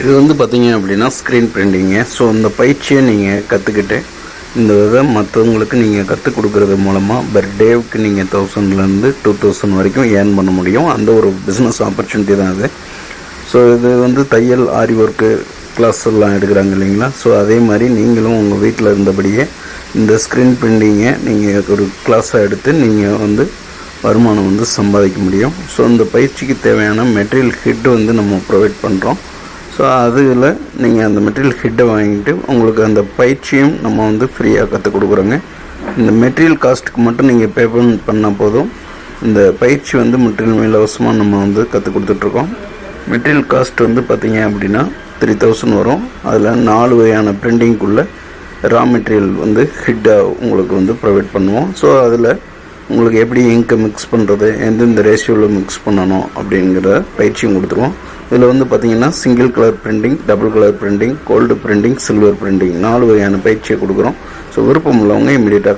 இது வந்து பார்த்தீங்க அப்படின்னா ஸ்க்ரீன் பிரிண்டிங்கு ஸோ இந்த பயிற்சியை நீங்கள் கற்றுக்கிட்டு இந்த விதை மற்றவங்களுக்கு நீங்கள் கற்றுக் கொடுக்குறது மூலமாக பர் டேவுக்கு நீங்கள் தௌசண்ட்லேருந்து டூ தௌசண்ட் வரைக்கும் ஏர்ன் பண்ண முடியும். அந்த ஒரு பிஸ்னஸ் ஆப்பர்ச்சுனிட்டி தான் அது. ஸோ இது வந்து தையல் ஆரி ஒர்க்கு கிளாஸ் எல்லாம் எடுக்கிறாங்க இல்லைங்களா? ஸோ அதே மாதிரி நீங்களும் உங்கள் வீட்டில் இருந்தபடியே இந்த ஸ்க்ரீன் பிரிண்டிங்கை நீங்கள் ஒரு கிளாஸாக எடுத்து நீங்கள் வந்து வருமானம் வந்து சம்பாதிக்க முடியும். ஸோ இந்த பயிற்சிக்கு தேவையான மெட்டீரியல் ஹிட் வந்து நம்ம ப்ரொவைட் பண்ணுறோம் ஸோ அதில் நீங்கள் அந்த மெட்டீரியல் ஹிட்டை வாங்கிட்டு உங்களுக்கு அந்த பயிற்சியும் நம்ம வந்து ஃப்ரீயாக கற்றுக் கொடுக்குறோங்க. இந்த மெட்டீரியல் காஸ்ட்டுக்கு மட்டும் நீங்கள் பே பண்ணால் போதும். இந்த பயிற்சி வந்து முற்றிலும் இலவசமாக நம்ம வந்து கற்றுக் கொடுத்துட்ருக்கோம் மெட்டீரியல் காஸ்ட் வந்து பார்த்தீங்க அப்படின்னா த்ரீ தௌசண்ட் வரும். அதில் நாலு வகையான பிரிண்டிங்குள்ளே ரா மெட்டீரியல் வந்து ஹிட்டாக உங்களுக்கு வந்து ப்ரொவைட் பண்ணுவோம். ஸோ அதில் உங்களுக்கு எப்படி இங்கை மிக்ஸ் பண்ணுறது எந்தெந்த ரேஷியோவில் மிக்ஸ் பண்ணணும் அப்படிங்கிற பயிற்சியும் கொடுத்துருவோம். இதில் வந்து பார்த்தீங்கன்னா single colour printing double colour printing gold printing silver printing நாலு வகையான பயிற்சியை கொடுக்குறோம். ஸோ விருப்பம் உள்ளவங்க இமீடியட்டாக